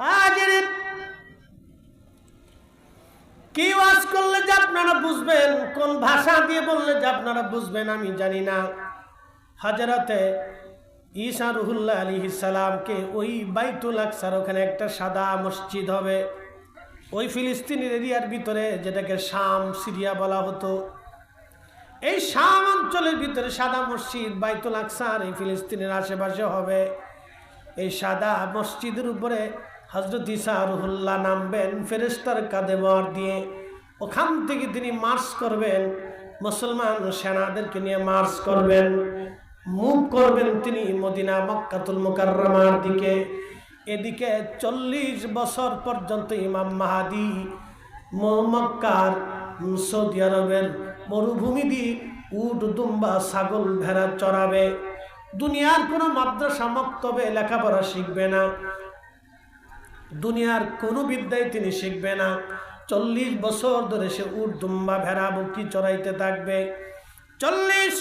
হাজিরিন কি ওয়াজ করলে যে আপনারা বুঝবেন? কোন ভাষা দিয়ে বললে যে আপনারা বুঝবেন আমি জানি না। হাজারাতে ঈসা রুহুল্লাহ আলী সালামকে ওই বাইতুল আকসার ওখানে একটা সাদা মসজিদ হবে। ওই ফিলিস্তিনের এরিয়ার ভিতরে, যেটাকে শাম, সিরিয়া বলা হতো। এই শাম অঞ্চলের ভিতরে সাদা মসজিদ, বাইতুল আকসার এই ফিলিস্তিনের আশেপাশে হবে। এই সাদা মসজিদের উপরে হজরত ইসা রুহুল্লাহ নামবেন ফেরেস্তার কাঁধে মর দিয়ে ওখান থেকে তিনি মার্চ করবেন। মুসলমান সেনাদেরকে নিয়ে মার্চ করবেন, মুভ করবেন তিনি মদিনা মক্কাতুল মুকাররমার দিকে। এদিকে চল্লিশ বছর পর্যন্ত ইমাম মাহাদি মক্কার সৌদি আরবের মরুভূমি দিয়ে উট, দুম্বা, ছাগল ভেড়া চড়াবে। দুনিয়ার কোনো মাদ্রাসা, মক্তবে লেখাপড়া শিখবে না। দুনিয়ার কোনো বিদ্যায় তিনি শিখবে না। চল্লিশ বছর ধরে সে উট দুম্বা ভেড়া বকি চড়াইতে থাকবে। চল্লিশ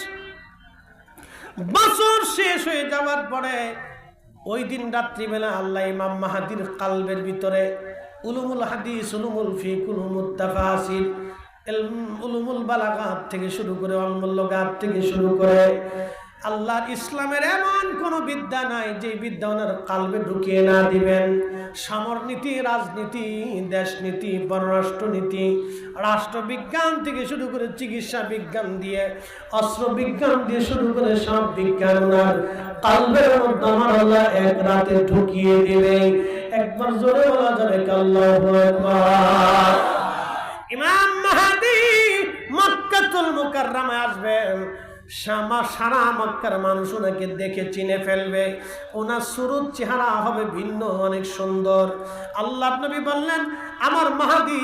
বছর শেষ হয়ে যাওয়ার পরে ওই দিন রাত্রিবেলা আল্লাহ ইমাম মাহাদির কালবের ভিতরে উলুমুল হাদিস, উলুমুল ফিক উলুমুল তাফাসির উলুমুল বালাগাত থেকে শুরু করে অনমূল্য গাত থেকে শুরু করে আল্লাহ ইসলামের এমন কোনো বিদ্যা নাই যে বিদ্যা ওনার কালবে ঢুকিয়ে না দিবেন। সমরনীতি, রাজনীতি, দেশনীতি, পররাষ্ট্রনীতি, রাষ্ট্রবিজ্ঞান থেকে শুরু করে চিকিৎসা বিজ্ঞান দিয়ে অস্ত্র বিজ্ঞান দিয়ে শুরু করে সব বিজ্ঞান কালবের মধ্যে আমার আল্লাহ এক রাতে ঢুকিয়ে দিবে। একবার জোরে বলা যাবে আকবার। ইমাম মাহাদি মক্কাতুল মুকাররমে আসবেন। সারা মক্কার মানুষ ওনাকে দেখে চিনে ফেলবে। ওনার সুরত চেহারা হবে ভিন্ন, অনেক সুন্দর। আল্লাহ নবী বললেন, আমার মাহাদি,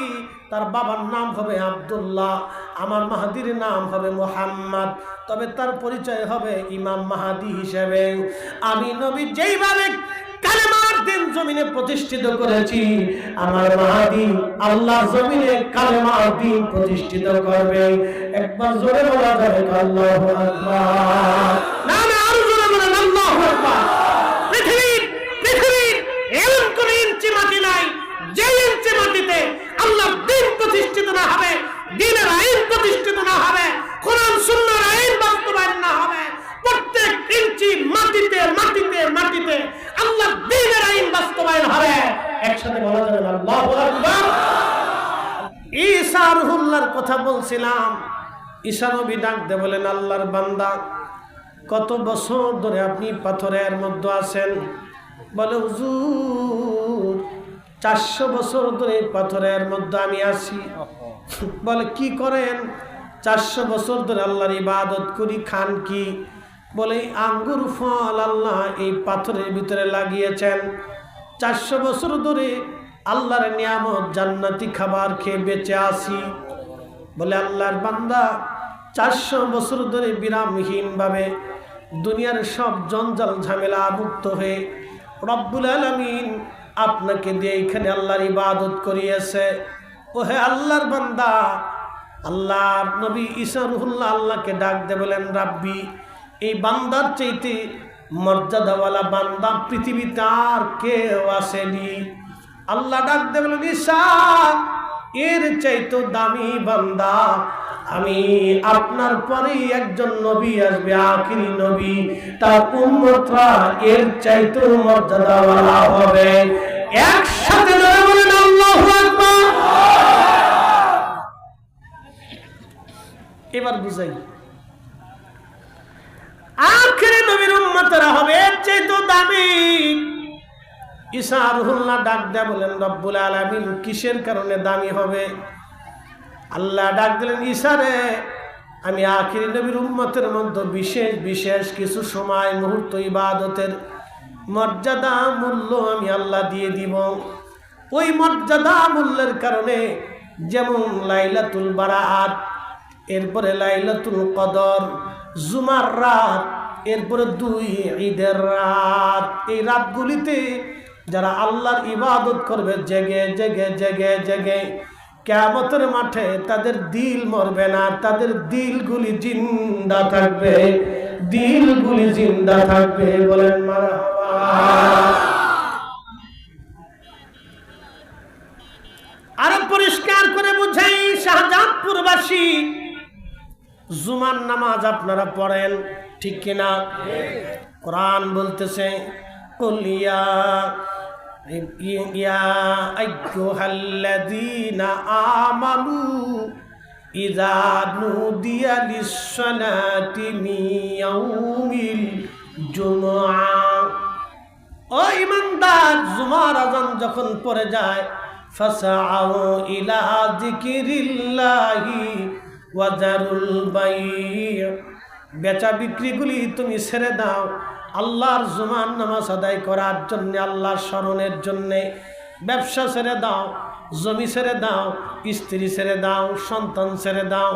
তার বাবার নাম হবে আব্দুল্লাহ, আমার মাহাদির নাম হবে মোহাম্মদ, তবে তার পরিচয় হবে ইমাম মাহাদি হিসেবে। আমি নবী যেইভাবে কালেমার দিন জমিনে প্রতিষ্ঠিত করেছি। আমার মাহাদি আল্লাহ জমিনে কালেমার দিন প্রতিষ্ঠিত করবে। একবার জোরে বলা যাবে আল্লাহু না হবে, দিনের আইন প্রতিষ্ঠিত না হবে, কোরআন, সুন্নাহর আইন বাস্তবায়ন না হবে। প্রত্যেক ইঞ্চি মাটিতে মাটিতে মাটিতে আল্লাহ দিনের আইন বাস্তবায়ন হবে। একসাথে বলা যাবে কথা বলছিলাম। ঈসা নবী বলেন, আল্লাহর বান্দা, কত বছর ধরে আপনি পাথরের মধ্যে আছেন? বলে, হুজুর, চারশো বছর ধরে পাথরের মধ্যে আমি আছি। বলে, কি করেন? চারশো বছর ধরে আল্লাহর ইবাদত করি, খান কি? বলে, আঙ্গুর ফল আল্লাহ এই পাথরের ভিতরে লাগিয়েছেন। চারশো বছর ধরে আল্লাহর নিয়ামত জান্নাতি খাবার খেয়ে বেঁচে আসি বলে, আল্লাহর বান্দা চারশো বছর ধরে বিরামহীনভাবে দুনিয়ার সব জঞ্জাল ঝামেলা মুক্ত হয়ে রব্বুল আলমিন আপনাকে দিয়ে এখানে আল্লাহর ইবাদত করিয়েছে। ও হে আল্লাহর বান্দা, আল্লাহর নবী ঈসা রুহুল্লাহ আল্লাহকে ডাক দে বলেন, রাব্বি এই বান্দার চাইতে মর্যাদাওয়ালা বান্দা পৃথিবীতে আর কেউ আসেনি। আল্লাহ ডাক দে বলেন ঈসা এর চাইতো দামি বান্দা। আমি আপনার পরেই একজন নবী আসবে, আখিরি নবী। তার উম্মতরা এর চাইতো মর্যাদাওয়ালা হবে। একসাথে এবার বুঝাই। আখেরে নবীর উম্মতরা হবে, এর চাইতো দামি। ঈসা রুহুল্লাহ ডাক দেয়া বলেন, রব্বুল আলামিন, কিসের কারণে দামি হবে? আল্লাহ ডাক দিলেন, ঈসা রে, আমি আখিরি নবীর উম্মতের মধ্যে বিশেষ বিশেষ কিছু সময়, মুহূর্ত, ইবাদতের মর্যাদা, মূল্য আমি আল্লাহ দিয়ে দিব। ওই মর্যাদা, মূল্যের কারণে যেমন লাইলাতুল বারাত, এরপরে লাইলাতুল কদর, জুমার রাত এরপরে দুই ঈদের রাত। এই রাতগুলিতে যারা আল্লাহর ইবাদত করবে, জেগে জেগে জেগে জেগে কেমতের মাঠে তাদের দিল মরবে না, তাদের দিলগুলি জিন্দা থাকবে, দিলগুলি জিন্দা থাকবে বলেন মারা আরও পরিষ্কার করে বুঝাই শাহজাদপুরবাসী জুমার নামাজ আপনারা পড়েন। ঠিক কিনা? কোরআন বলতেছে কুলিয়া ইয়া আইয়ুহাল্লাযীনা আমানু ইযা নুদিয়া লিস-সালাতি ইয়াউমিল জুমআ। ও ইমানদার, জুমার আজান যখন পড়ে যায় ফাসাউ ইলা যিকিরিল্লাহি ওয়াজারুল বাই। বেচা বিক্রিগুলি তুমি ছেড়ে দাও। আল্লাহর জুমান নামাজ আদায় করার জন্যে, আল্লাহর স্মরণের জন্যে ব্যবসা ছেড়ে দাও, জমি ছেড়ে দাও, স্ত্রী ছেড়ে দাও, সন্তান ছেড়ে দাও,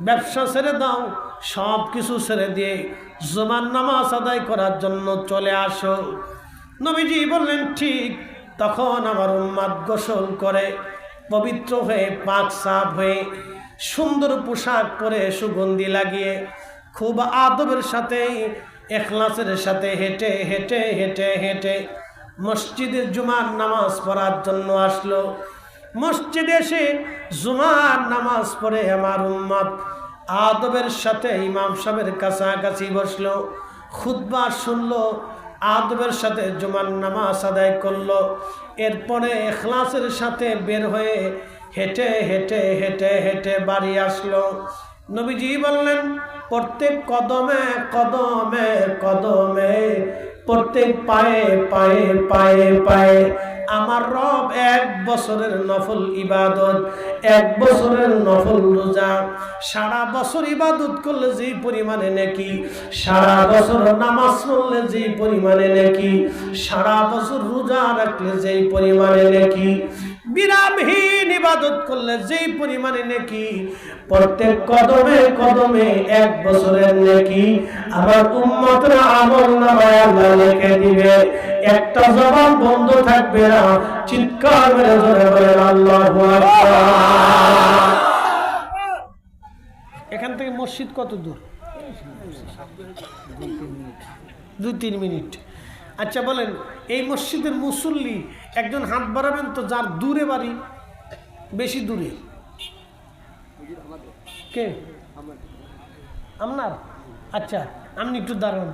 ব্যবসা ছেড়ে দাও, সব কিছু ছেড়ে দিয়ে জুমার নামাজ আদায় করার জন্য চলে আসো। নবীজি বললেন, ঠিক। তখন আমার উম্মাদ গোসল করে, পবিত্র হয়ে, পাক সাফ হয়ে সুন্দর পোশাক পরে সুগন্ধি লাগিয়ে খুব আদবের সাথে, এখলাসের সাথে হেঁটে হেঁটে হেঁটে হেঁটে মসজিদের জুমার নামাজ পড়ার জন্য আসলো। মসজিদে এসে জুমার নামাজ পড়ে আমার উম্মাদ আদবের সাথে ইমাম সাহেবের কাছাকাছি বসল খুদ্া শুনলো, আদবের সাথে জুমার নামাজ আদায় করল। এরপরে এখলাসের সাথে বের হয়ে হেঁটে হেঁটে হেঁটে হেঁটে বাড়ি আসলো। নবীজি বললেন, প্রত্যেক কদমে কদমে কদমে, প্রত্যেক পায়ে পায়ে পায়ে পায়ে, আমার রব এক বছরের নফল ইবাদত, এক বছরের নফল রোজা, সারা বছর ইবাদত করলে যেই পরিমাণে নাকি, সারা বছর নামাজ পড়লে যেই পরিমাণে নাকি, সারা বছর রোজা রাখলে যেই পরিমাণে নাকি বিরামহীন ইবাদত করলে যেই পরিমাণে নাকি, প্রত্যেক কদমে কদমে এক বছরের নাকি, আবার উম্মতরা আমল নামায় আল্লাহ লিখে দিবে। একটা জবান বন্ধ থাকবে না, চিৎকার মেরে ধরে বলেন আল্লাহু এখান থেকে মসজিদ কত দূর? দুই তিন মিনিট। আচ্ছা বলেন, এই মসজিদের মুসল্লি একজন হাত বাড়াবেন তো যার দূরে বাড়ি, বেশি দূরে? কে? আপনার? আচ্ছা আপনি একটু দাঁড়ান।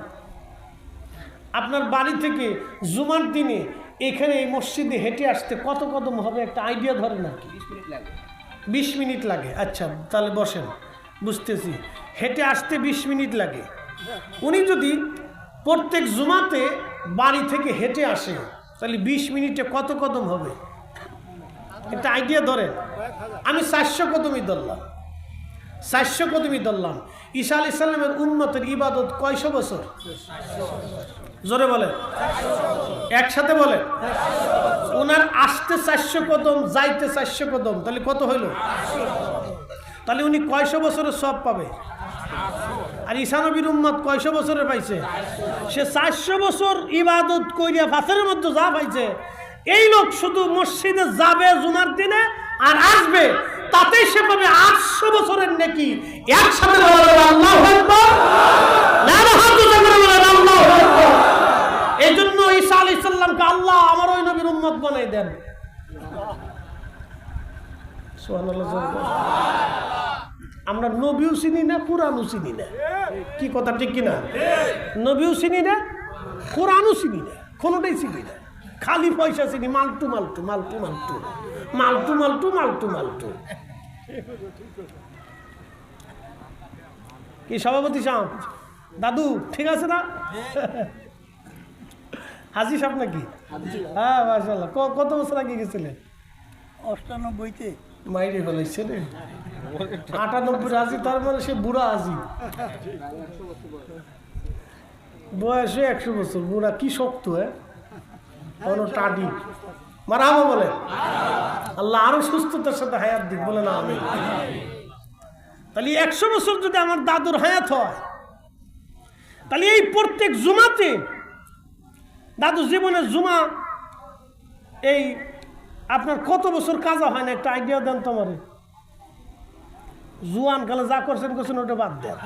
আপনার বাড়ি থেকে জুমার দিনে এখানে এই মসজিদে হেঁটে আসতে কত কদম হবে? একটা আইডিয়া ধরে না বিশ মিনিট লাগে। আচ্ছা তাহলে বসেন। বুঝতেছি। হেঁটে আসতে বিশ মিনিট লাগে। উনি যদি প্রত্যেক জুমাতে বাড়ি থেকে হেঁটে আসে। তাহলে বিশ মিনিটে কত কদম হবে? একটা আইডিয়া ধরেন, আমি চারশো কদমই ধরলাম। চারশো কদমই ধরলাম। ঈশা আলি সাল্লামের উন্নতের ইবাদত কয়শো বছর? জোরে বলেন। একসাথে বলেন। ওনার আসতে চারশো কদম, যাইতে চারশো কদম, তাহলে কত হইল? তাহলে উনি কয়শো বছরের সব পাবে? আর ঈশানবীর উম্মত কয়শো বছরে পাইছে সে চারশো বছর ইবাদত কইরিয়া ফাঁসের মধ্যে যা পাইছে, এই লোক শুধু মসজিদে যাবে জুমার দিনে আর আসবে, তাতেই সে পাবে আটশো বছরের নাকি। এই জন্য ঈসা আলাইহিস সালামকে আল্লাহ আমার ওই নবীর উম্মত বানাই দেন বলেন। আমরা নবীও চিনি না কোরআনও চিনি না। কি কথা ঠিক কিনা? নবীও চিনি না কোরআনও চিনি না কোনোটাই চিনি না। খালি পয়সা চিনি মালটু মালটু মালটু মালটু। মালটু মালটু মালটু মালটু। কি সভাপতি সাহেব? দাদু ঠিক আছে না? হাজি সাহেব নাকি? হ্যাঁ মাসাল্লাহ কত বছর আগে গেছিলেন? অষ্টানব্বইতে। মাইরে ফেলাইছে রে। আটানব্বই আজি তার মানে সে বুড়া আজি। বয়সে একশো বছর, বুড়া কি শক্ত হ্যাঁ? টাডি। মারামা বলে। আল্লাহ আরও সুস্থতার সাথে হায়াত দিক, বলে না আমি। তাহলে একশো বছর যদি আমার দাদুর হায়াত হয়, তাহলে এই প্রত্যেক জুমাতে দাদু জীবনে জুমা, এই আপনার কত বছর কাজা হয় না, একটা আইডিয়া দেন তোমারে জুয়ান কালে যা করছেন করছেন ওটা বাদ দেন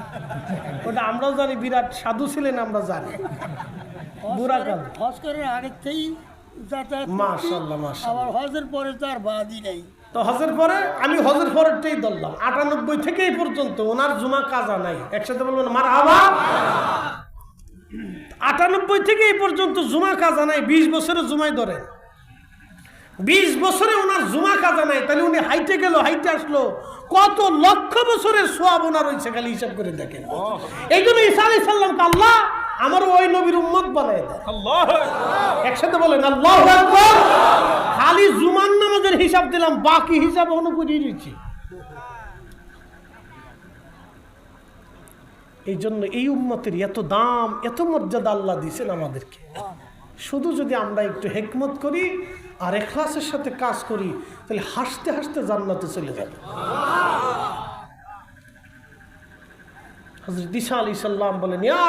ওটা আমরাও জানি বিরাট সাধু ছিলেন আমরা জানি। হজ করার আগের থেকেই। আবার হজের পরে বাদই নাই। তো হজের পরে আমি হজের পরেরটাই ধরলাম। আটানব্বই থেকে এই পর্যন্ত ওনার জুমা কাজা নাই। একসাথে বলবেন মার আটানব্বই থেকে এই পর্যন্ত জুমা কাজা নাই। বিশ বছরের জুমাই ধরে বিশ বছরে ওনার জুমা কাজা নাই তাহলে উনি হাইটে গেল হাইটে আসলো। কত লক্ষ বছরের সোয়াব ওনার রয়েছে খালি হিসাব করে দেখেন। এই জন্য ঈসা আলাই সাল্লামকে আল্লাহ আমার ওই নবীর উম্মত বানায় দেয় একসাথে বলেন আল্লাহ খালি জুমান নামাজের হিসাব দিলাম বাকি হিসাব অনুকূলই দিচ্ছি এই জন্য এই উম্মতের এত দাম এত মর্যাদা আল্লাহ দিয়েছেন আমাদেরকে। শুধু যদি আমরা একটু হেকমত করি আর এখলাসের সাথে কাজ করি, তাহলে হাসতে হাসতে জান্নাতে চলে যাবে। হজরত আলী সাল্লাম বলেন, ইয়া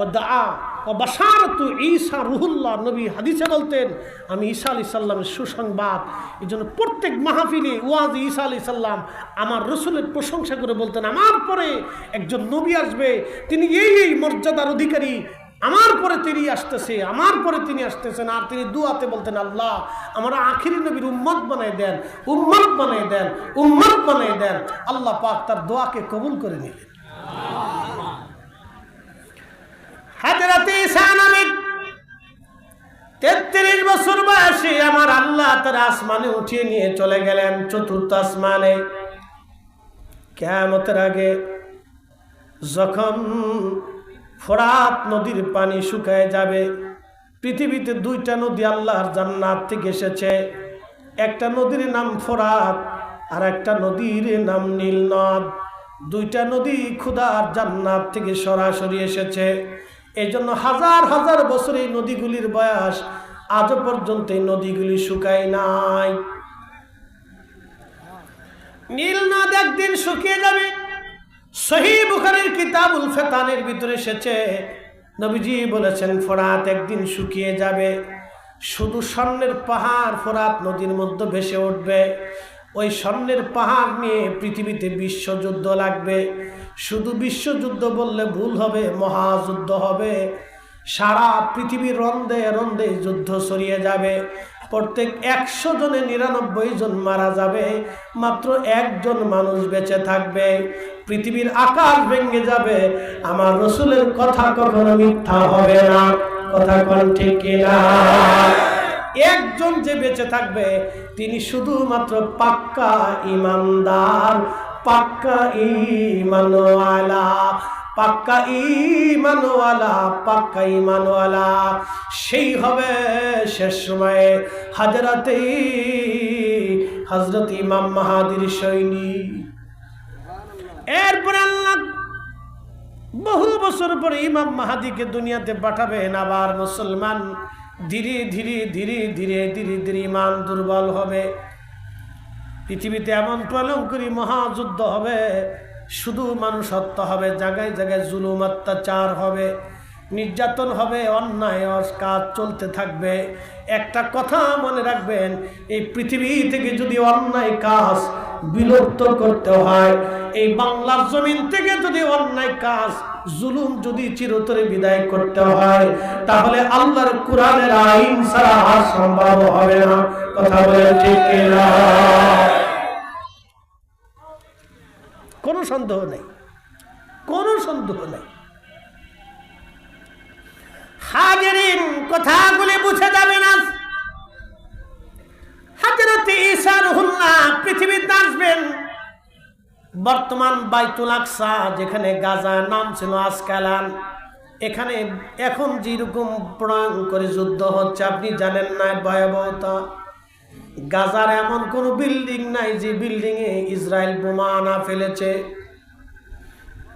ও দা ও বাসারতু ঈসা রুহুল্লাহ। নবী হাদিসে বলতেন, আমি ঈসা আলী সাল্লামের সুসংবাদ, এই জন্য প্রত্যেক মাহফিলে ওয়াজ ঈসা আলী সাল্লাম আমার রসুলের প্রশংসা করে বলতেন। আমার পরে একজন নবী আসবে, তিনি এই এই মর্যাদার অধিকারী আমার পরে তিনি আসতেছে, আমার পরে তিনি আসতেছেন, আর তিনি দুয়াতে বলতেন, আল্লাহ, আমার আখিরি নবীর উম্মত বানাই দেন, উম্মত বানাই দেন, উম্মত বানাই দেন। আল্লাহ পাক তার দোয়াকে কবুল করে নিলেন। হাজরাতে নবী তেত্রিশ বছর বয়সে আমার আল্লাহ তার আসমানে উঠিয়ে নিয়ে চলে গেলেন চতুর্থ আসমানে। কেমতের আগে যখন ফোরাত নদীর পানি শুকায় যাবে। পৃথিবীতে দুইটা নদী আল্লাহর জান্নাত থেকে এসেছে। একটা নদীর নাম ফোরাত, আর একটা নদীর নাম নীল নদ দুইটা নদী ক্ষুদার জান্নাত থেকে সরাসরি এসেছে। এই জন্য হাজার হাজার বছর এই নদীগুলির বয়স আজও পর্যন্ত এই নদীগুলি শুকায় নাই। নীল নদ একদিন শুকিয়ে যাবে। সহি বুখারের কিতাবুল ফেতানের ভিতরে এসেছে। নবীজি বলেছেন, ফোরাত একদিন শুকিয়ে যাবে, শুধু স্বর্ণের পাহাড় ফোরাত নদীর মধ্যে ভেসে উঠবে। ওই স্বর্ণের পাহাড় নিয়ে পৃথিবীতে বিশ্বযুদ্ধ লাগবে। শুধু বিশ্বযুদ্ধ বললে ভুল হবে, মহাযুদ্ধ হবে। সারা পৃথিবীর রন্ধে রন্ধে যুদ্ধ ছড়িয়ে যাবে। প্রত্যেক একশো জনে নিরানব্বই জন মারা যাবে, মাত্র একজন মানুষ বেঁচে থাকবে। পৃথিবীর আকাশ ভেঙে যাবে, আমার রসুলের কথা কখনো মিথ্যা হবে না। কথা কোন ঠিক একজন যে বেঁচে থাকবে, তিনি শুধুমাত্র পাক্কা ইমানদার, পাক্কা ইমানওয়ালা। পাক্কা ইমানওয়ালা পাক্কা ইমানওয়ালা সেই হবে শেষ সময়ে হাজরাতে হজরত ইমাম মাহাদির সৈনিক এরপর আল্লাহ বহু বছর পরে ইমাম মাহাদিকে দুনিয়াতে পাঠাবেন। আবার মুসলমান ধীরে ধীরে ধীরে ধীরে ধীরে ধীরে ইমান দুর্বল হবে। পৃথিবীতে এমন প্রলঙ্করী মহাযুদ্ধ হবে শুধু মানুষ হত্যা হবে, জায়গায় জায়গায় জুলুম, অত্যাচার হবে, নির্যাতন হবে, অন্যায় কাজ চলতে থাকবে একটা কথা মনে রাখবেন, এই পৃথিবী থেকে যদি অন্যায় কাজ বিলুপ্ত করতে হয়, এই বাংলার জমিন থেকে যদি অন্যায় কাজ, জুলুম যদি চিরতরে বিদায় করতে হয়, তাহলে আল্লাহর কোরআনের আইন ছাড়া সম্ভব হবে না কথা বলে ঠিক কিনা? সন্দেহ নেই। কোনো সন্দেহ নেই। হাজারিন কথাগুলি বুঝে যাবে না। হাজরতে ঈসা রুহুল্লাহ পৃথিবীতে আসবেন। বর্তমান বাইতুল আকসা, যেখানে গাজা নাম ছিল আজকালান এখানে এখন যেরকম প্রয়োগ করে যুদ্ধ হচ্ছে, আপনি জানেন না, ভয়াবহতা। গাজার এমন কোনো বিল্ডিং নাই যে বিল্ডিং এ ইসরায়েল বোমা আনা ফেলেছে।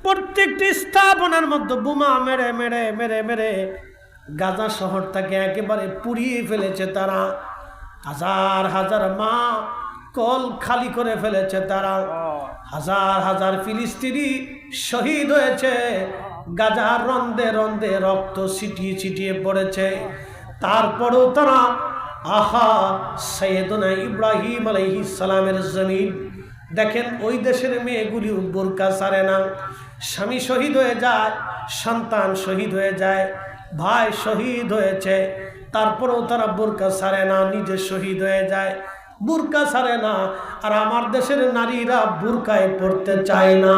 প্রত্যেকটি স্থাপনার মধ্যে বোমা মেরে মেরে মেরে মেরে গাজা শহরটাকে একেবারে পুড়িয়ে ফেলেছে তারা। হাজার হাজার মা কল খালি করে ফেলেছে তারা। হাজার হাজার ফিলিস্তিনি শহীদ হয়েছে। গাজার রন্দে রন্দে রক্ত ছিটিয়ে ছিটিয়ে পড়েছে। তারপরেও তারা আহা সৈয়দনা ইব্রাহিম আলাইহিস সালামের জমিন। দেখেন, ওই দেশের মেয়েগুলি বোরকা সারে না। স্বামী শহীদ হয়ে যায়, সন্তান শহীদ হয়ে যায়, ভাই শহীদ হয়েছে, তারপরেও তারা বোরকা সারে না, নিজে শহীদ হয়ে যায়। বুরকা ছাড়ে না, আর আমার দেশের নারীরা বুরকায় পড়তে চায় না।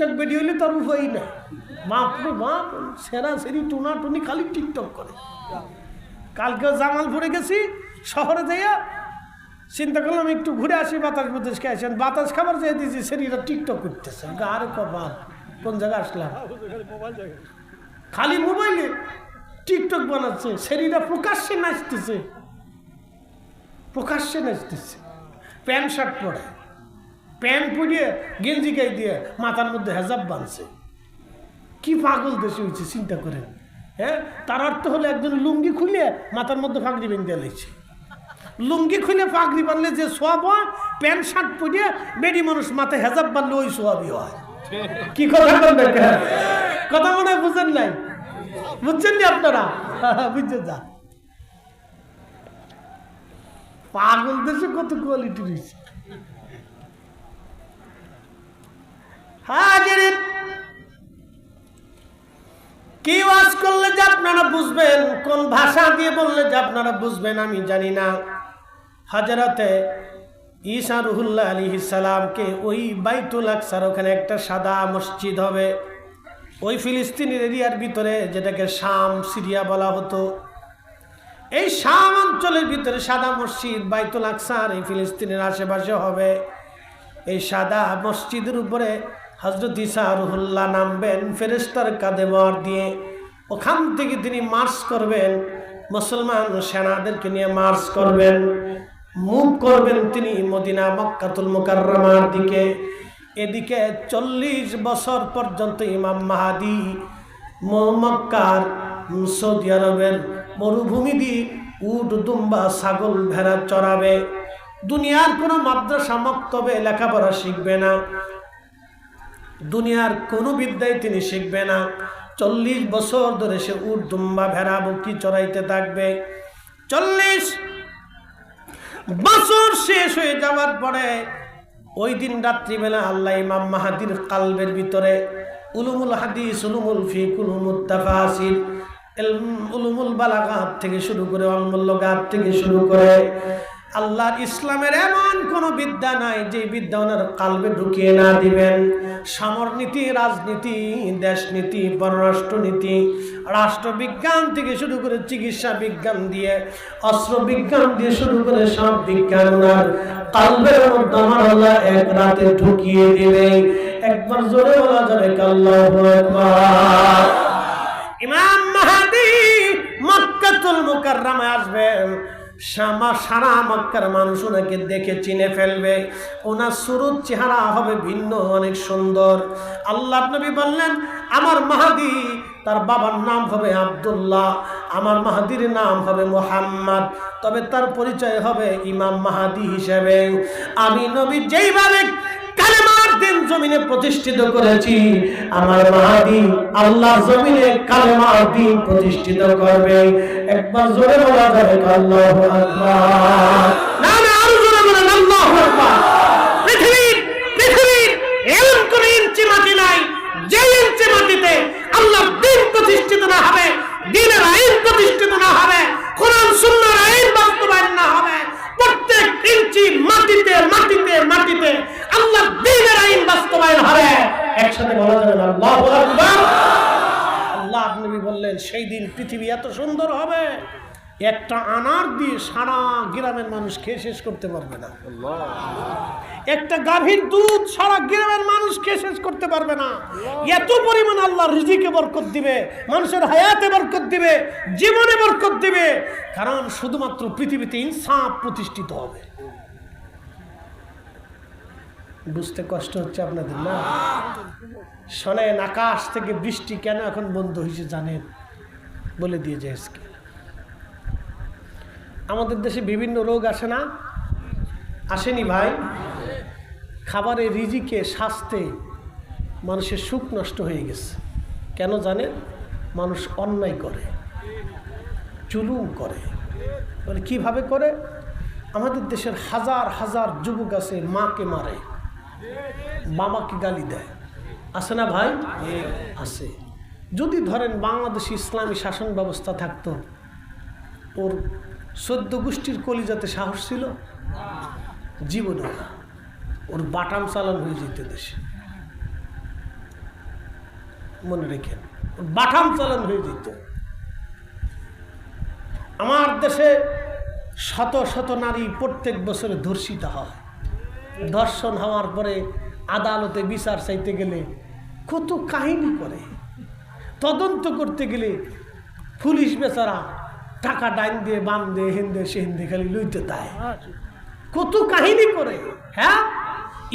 টিকটক ভিডিও হলে তার উপায় না। বাপ রে সেরা সেরি টুনা টুনি খালি টিকটক করে। কালকে জামালপুরে গেছি, শহরে যাইয়া চিন্তা করলাম একটু ঘুরে আসি, বাতাস বাতাস খেয়েছেন বাতাস খাবার যেয়ে দিয়েছি সেরিরা টিকটক করতেছে। গার কপাল, কোন জায়গায় আসলাম? খালি মোবাইলে টিকটক বানাচ্ছে সেরিরা প্রকাশ্যে নাচতেছে। প্রকাশ্যে নাচতেছে। প্যান্ট শার্ট পরে। প্যান্ট পরিয়ে গেঞ্জি গাই দিয়ে মাথার মধ্যে হেজাব বাঁধছে। কি পাগল দেশে হয়েছে, চিন্তা করেন। হ্যাঁ? তার অর্থ হলো একজন লুঙ্গি খুলে মাথার মধ্যে ফাঁকরি বেঁধে লেগেছে লুঙ্গি খুলে পাগড়ি বানলে যে সোয়াব হয়, প্যান্ট, শার্ট পরিয়ে বেডি মানুষ মাথায় হেজাব বানলে ওই সোয়াবই হয়। কি কথা কথা মনে হয় বুঝেন নাই? বুঝছেন নি আপনারা? বুঝছেন যা। পাগল দেশে কত কোয়ালিটি রয়েছে। হাজির। কি ওয়াজ করলে যে আপনারা বুঝবেন? কোন ভাষা দিয়ে বললে যে আপনারা বুঝবেন আমি জানি না। হাজারাতে ঈসা রুহুল্লাহ আলী সালামকে ওই বাইতুল আকসার ওখানে একটা সাদা মসজিদ হবে। ওই ফিলিস্তিনের এরিয়ার ভিতরে যেটাকে শাম সিরিয়া বলা হতো। এই শাম অঞ্চলের ভিতরে সাদা মসজিদ, বাইতুল আকসার এই ফিলিস্তিনের আশেপাশে হবে। এই সাদা মসজিদের উপরে হজরত ইসা রুহুল্লাহ নামবেন ফেরেস্তার কাঁধে বর দিয়ে ওখান থেকে তিনি মার্চ করবেন, মুসলমান সেনাদেরকে নিয়ে মার্চ করবেন, মুভ করবেন তিনি মদিনা মক্কাতুল মুকাররমার দিকে। এদিকে চল্লিশ বছর পর্যন্ত ইমাম মাহাদি মক্কার সৌদি আরবের মরুভূমি দিয়ে উট, দুম্বা, ছাগল ভেড়া চড়াবে। দুনিয়ার কোনো মাদ্রাসা, মক্তবে, লেখাপড়া শিখবে না। দুনিয়ার কোনো বিদ্যায় তিনি শিখবে না। চল্লিশ বছর ধরে সে উট, দুম্বা, ভেড়া বকি চড়াইতে থাকবে। চল্লিশ বছর শেষ হয়ে যাওয়ার পরে ওই দিন রাত্রিবেলা আল্লাহ ইমাম মাহাদির কালবের ভিতরে উলুমুল হাদিস, উলুমুল ফিক, উলুমুল তাফাসির উলুমুল বালাগাত থেকে শুরু করে অলমুল্লগাত থেকে শুরু করে আল্লাহর ইসলামের এমন কোন বিদ্যা নাই যে বিদ্যা ওনার কালবে ঢুকিয়ে না দিবেন। সামরনীতি, রাজনীতি, দেশনীতি, পররাষ্ট্রনীতি, রাষ্ট্রবিজ্ঞান থেকে শুরু করে চিকিৎসা বিজ্ঞান দিয়ে অস্ত্র বিজ্ঞান দিয়ে শুরু করে সব বিজ্ঞান কালবের মধ্যে আমার আল্লাহ এক রাতে ঢুকিয়ে দিবে। একবার জোরে বলা যাবে কাল্লাহু ইমাম মাহাদি মক্কাতুল মুকাররমায় আসবেন। সামা সারা মক্কার মানুষ ওনাকে দেখে চিনে ফেলবে। ওনার সুরুত চেহারা হবে ভিন্ন, অনেক সুন্দর। আল্লাহ নবী বললেন, আমার মাহাদি, তার বাবার নাম হবে আবদুল্লাহ, আমার মাহাদির নাম হবে মোহাম্মদ, তবে তার পরিচয় হবে ইমাম মাহাদি হিসেবে। আমি নবী যেইভাবে দিন জমিনে প্রতিষ্ঠিত করেছি। আমার মাহাদি আল্লাহ জমিনে কালেমার দিন প্রতিষ্ঠিত করবে। একবার জোরে বলা যাবে আল্লাহু দিন হবে আইন না হবে প্রত্যেক মাটিতে মাটিতে মাটিতে আল্লাহ দিনের আইন বাস্তবায়ন হবে। একসাথে বলা যাবে না, আল্লাহু আকবার। আল্লাহ নবী বললেন, সেই দিন পৃথিবী এত সুন্দর হবে, একটা আনার দিয়ে সারা গ্রামের মানুষ খেয়ে শেষ করতে পারবে না। একটা গাভীর দুধ সারা গ্রামের মানুষ খেয়ে শেষ করতে পারবে না। এত পরিমাণ আল্লাহ রিজিকে বরকত দিবে, মানুষের হায়াতে বরকত দিবে, জীবনে বরকত দিবে। কারণ শুধুমাত্র পৃথিবীতে ইনসাফ প্রতিষ্ঠিত হবে। বুঝতে কষ্ট হচ্ছে আপনাদের, না? শোনেন, আকাশ থেকে বৃষ্টি কেন এখন বন্ধ হয়েছে জানেন বলে দিয়ে যায় আজকে। আমাদের দেশে বিভিন্ন রোগ আসে না? আসেনি ভাই? খাবারে রিজিকে, স্বাস্থ্যে মানুষের সুখ নষ্ট হয়ে গেছে। কেন জানেন মানুষ অন্যায় করে, জুলুম করে। বলে, কীভাবে করে? আমাদের দেশের হাজার হাজার যুবক আছে, মাকে মারে। বাবাকে গালি দেয়। আছে না ভাই? আছে। যদি ধরেন বাংলাদেশে ইসলামী শাসন ব্যবস্থা থাকতো, ওর সদ্য গোষ্ঠীর কলিজাতে সাহস ছিল? জীবনে ওর বাটাম চালান হয়ে যেত দেশে। মনে রেখেন, ওর বাটাম চালান হয়ে যেত। আমার দেশে শত শত নারী প্রত্যেক বছরে ধর্ষিত হয়। ধর্ষণ হওয়ার পরে আদালতে বিচার চাইতে গেলে কত কাহিনী করে। তদন্ত করতে গেলে পুলিশ বেচারা টাকা ডাইন দিয়ে, বাম দিয়ে সে হিন্দে খালি লইতে দেয়। কত কাহিনী করে হ্যাঁ?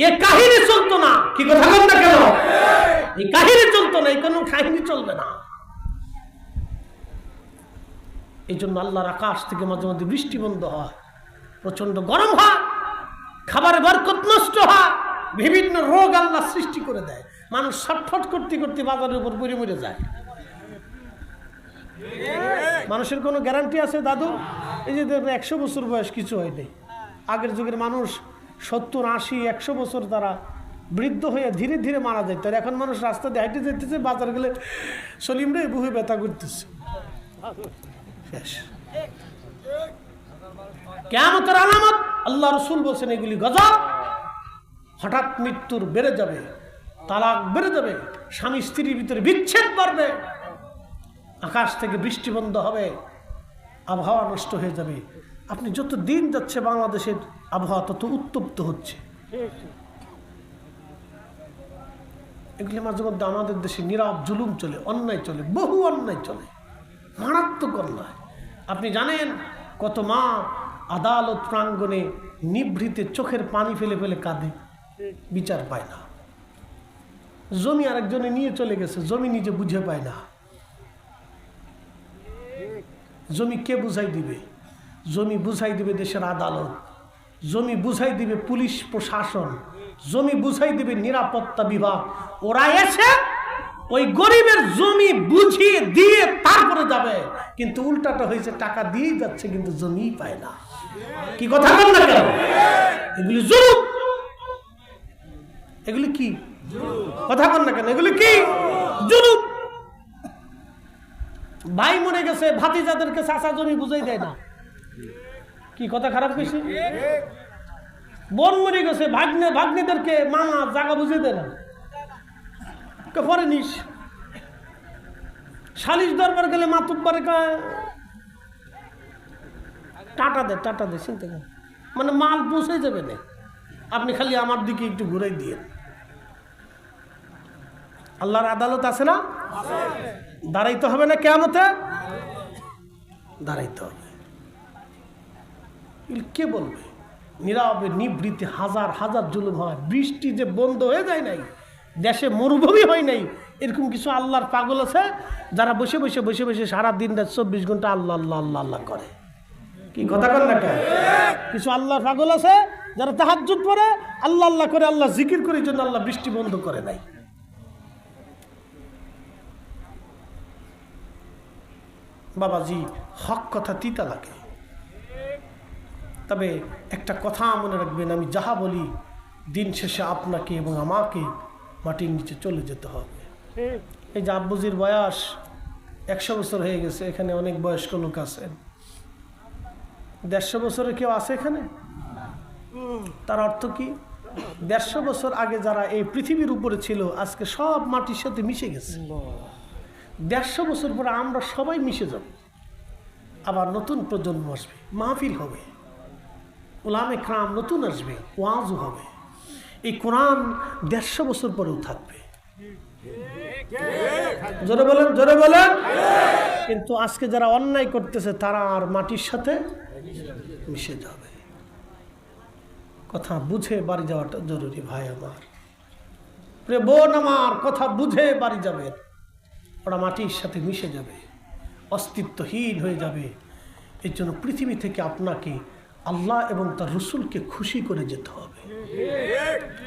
এ কাহিনী চলতো না। কি কথা বল না কেন? এই কাহিনী চলতো না এই কোনো কাহিনী চলবে না। এই জন্য আল্লাহর আকাশ থেকে মাঝে মাঝে বৃষ্টি বন্ধ হয় প্রচণ্ড গরম হয় খাবারে বরকত নষ্ট হয়। বিভিন্ন রোগ আল্লাহ সৃষ্টি করে দেয়। মানুষ ছটফট করতে করতে বাজারের উপর পড়ে মরে যায়। মানুষের কোনো গ্যারান্টি আছে দাদু? এই যে দেখুন, একশো বছর বয়স কিছু হয়নি আগের যুগের মানুষ সত্তর, আশি, একশো বছর তারা বৃদ্ধ হয়ে ধীরে ধীরে মারা যেত আর এখন মানুষ রাস্তা দিয়ে হাইটে যেতেছে, বাজার গেলে সলিম রে বুহে ব্যথা করতেছে। শেষ। কেমতের আলামত, আল্লাহ রসুল বলছেন, এগুলি গজব। হঠাৎ মৃত্যুর বেড়ে যাবে, তালাক বেড়ে যাবে, স্বামী স্ত্রীর ভিতরে বিচ্ছেদ বাড়বে, আকাশ থেকে বৃষ্টি বন্ধ হবে, আবহাওয়া নষ্ট হয়ে যাবে। আপনি যত দিন যাচ্ছে বাংলাদেশের আবহাওয়া তত উত্তপ্ত হচ্ছে। এগুলি মাঝে মধ্যে আমাদের দেশে নীরব জুলুম চলে, অন্যায় চলে, বহু অন্যায় চলে, মারাত্মক অন্যায়। আপনি জানেন কত মা আদালত প্রাঙ্গণে নিভৃতে চোখের পানি ফেলে ফেলে কাঁদে। বিচার পায় না। জমি আরেকজনে নিয়ে চলে গেছে, জমি নিজে বুঝে পায় না। জমি কে বুঝাই দিবে? জমি বুঝাই দিবে দেশের আদালত। জমি বুঝাই দিবে পুলিশ প্রশাসন। জমি বুঝাই দিবে নিরাপত্তা বিভাগ। ওরা এসে ওই গরিবের জমি বুঝিয়ে দিয়ে তারপরে যাবে। কিন্তু উল্টাটা হয়েছে, টাকা দিয়েই যাচ্ছে, কিন্তু জমি পায় না। কি কথা বল না এগুলি জরুর এগুলি কি? কথা বল না কেন, এগুলি কি? জরুর ভাই মরে গেছে ভাতি যাদেরকে চাষা জমি বুঝাই দেয় না। কি কথা খারাপ কইছি? বোন মরে গেছে, ভাগ্নে ভাগ্নেদেরকে মামা জায়গা বুঝে দেয় না। পরে নিস? সালিশ দরবার গেলে মাতুব্বারে টাটা দে টাটা দে, চিন্তা মানে মাল পৌঁছে যাবে না। আপনি খালি আমার দিকে একটু ঘুরাই দিয়ে আল্লাহর আদালত আছে না? দাঁড়াইতে হবে না কেমতে দাঁড়াইতে হবে। কে বলবে? নীরবে নিবৃত্তি হাজার হাজার জুলুম হয়, বৃষ্টি যে বন্ধ হয়ে যায় নাই, দেশে মরুভূমি হয় নাই, এরকম কিছু আল্লাহর পাগল আছে যারা বসে বসে বসে বসে সারা দিন রাত চব্বিশ ঘণ্টা আল্লাহ আল্লাহ আল্লাহ আল্লাহ করে? কি কথা কর না কিছু আল্লাহর পাগল আছে যারা তাহাজ্জুদ পরে আল্লাহ আল্লাহ করে, আল্লাহ জিকির করে জন্য আল্লাহ বৃষ্টি বন্ধ করে নাই। বাবাজি, হক কথা তিতা লাগে। তবে একটা কথা মনে রাখবেন, আমি যাহা বলি, দিন শেষে আপনাকে এবং আমাকে মাটির নিচে চলে যেতে হবে। এই যে আব্বুজির বয়স একশো বছর হয়ে গেছে, এখানে অনেক বয়স্ক লোক আছেন। দেড়শো বছরে কেউ আছে এখানে? তার অর্থ কি? দেড়শো বছর আগে যারা এই পৃথিবীর উপরে ছিল, আজকে সব মাটির সাথে মিশে গেছে। দেড়শো বছর পরে আমরা সবাই মিশে যাব। আবার নতুন প্রজন্ম আসবে, মাহফিল হবে। ওলামে ক্রাম নতুন আসবে ওয়াজও হবে। এই কোরআন দেড়শো বছর পরেও থাকবে। জোরে বলেন জোরে বলেন। কিন্তু আজকে যারা অন্যায় করতেছে, তারা আর মাটির সাথে মিশে যাবে। কথা বুঝে বাড়ি যাওয়াটা জরুরি ভাই আমার। বোন আমার, কথা বুঝে বাড়ি যাবে ওরা মাটির সাথে মিশে যাবে, অস্তিত্বহীন হয়ে যাবে। এর জন্য পৃথিবী থেকে আপনাকে আল্লাহ এবং তার রসুলকে খুশি করে যেতে হবে।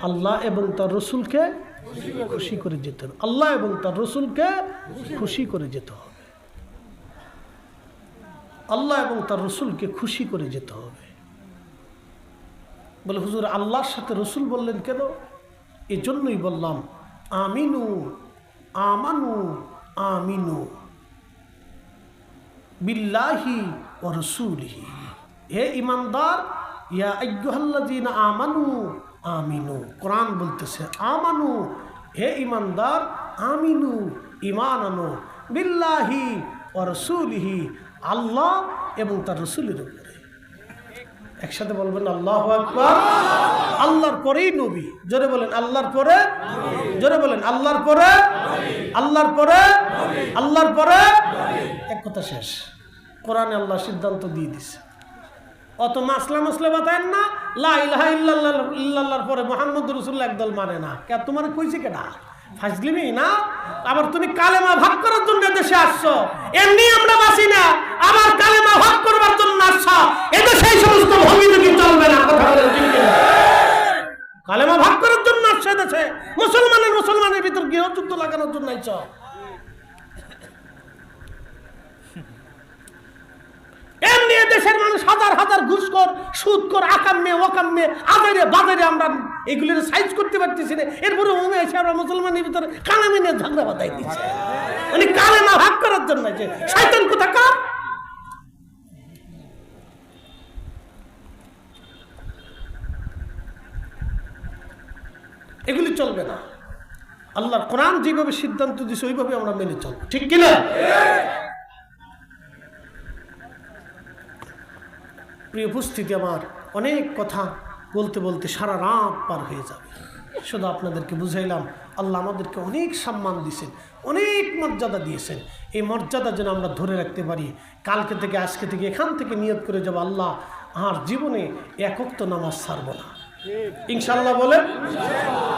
আল্লাহ এবং তার রসুলকে খুশি করে যেতে হবে। আল্লাহ এবং তার রসুলকে খুশি করে যেতে হবে। আল্লাহ এবং তার রসুলকে খুশি করে যেতে হবে। বলে হুজুর, আল্লাহর সাথে রসুল বললেন কেন? এজন্যই বললাম, আমিনু, আমানু আমিনু বিল্লাহি ও রসুলিহি। হে ইমানদার, ইয়া আইয়ুহাল্লাযীনা আমানু আমিনু। কোরআন বলতেছে, আমানু, হে ইমানদার, আমিনু ইমান আনো। বিল্লাহি ও রসুলিহি, আল্লাহ এবং তার রসুলের উপরে। একসাথে বলবেন, আল্লাহ আল্লাহর পরেই নবী। জোরে বলেন, আল্লাহর পরে জোরে বলেন, আল্লাহর পরে আল্লাহর পরে আল্লাহর পরে, এক কথা শেষ। কোরআনে আল্লাহ সিদ্ধান্ত দিয়ে দিছে। অত মাসলা মাসলা বাতায়েন না, লা ইলাহা ইল্লাল্লাহর পরে মোহাম্মদ রসুল্লাহ একদল মানে না। তোমার কইছে ফাজলিমি না? আবার তুমি কালেমা ভাগ করার জন্য দেশে আসছো। এমনি আমরা বাসি না, আবার কালেমা ভাগ করবার জন্য আসছো। এতে সেই সমস্ত চলবে না। কথা? কালেমা ভাগ করার জন্য আসছে দেশে মুসলমানের মুসলমানের ভিতর গৃহযুদ্ধ লাগানোর জন্য দেশের মানুষ হাজার হাজার এগুলির সাইজ করতে পারতেছি না। এরপরে এসে আমরা মুসলমানের ভিতরে কালামি নিয়ে ঝগড়া বাতাই দিচ্ছে। মানে ভাগ করার জন্য কোথা কার এগুলি চলবে না আল্লাহর কোরআন যেভাবে সিদ্ধান্ত দিছে, ওইভাবে আমরা মেনে চলবো। ঠিক কিনা? প্রিয় উপস্থিতি, আমার অনেক কথা বলতে বলতে সারা রাত পার হয়ে যাবে। শুধু আপনাদেরকে বুঝাইলাম, আল্লাহ আমাদেরকে অনেক সম্মান দিয়েছেন অনেক মর্যাদা দিয়েছেন। এই মর্যাদা যেন আমরা ধরে রাখতে পারি। কালকে থেকে, আজকে থেকে, এখান থেকে নিয়ত করে যাব, আল্লাহ আর জীবনে একক তো নামাজ ছাড়বো না। ইনশাল্লাহ বলেন?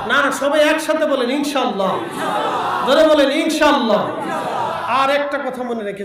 না সবাই একসাথে বলেন ইনশাল্লাহ ধরে বলেন ইনশাল্লাহ আর একটা কথা মনে রেখে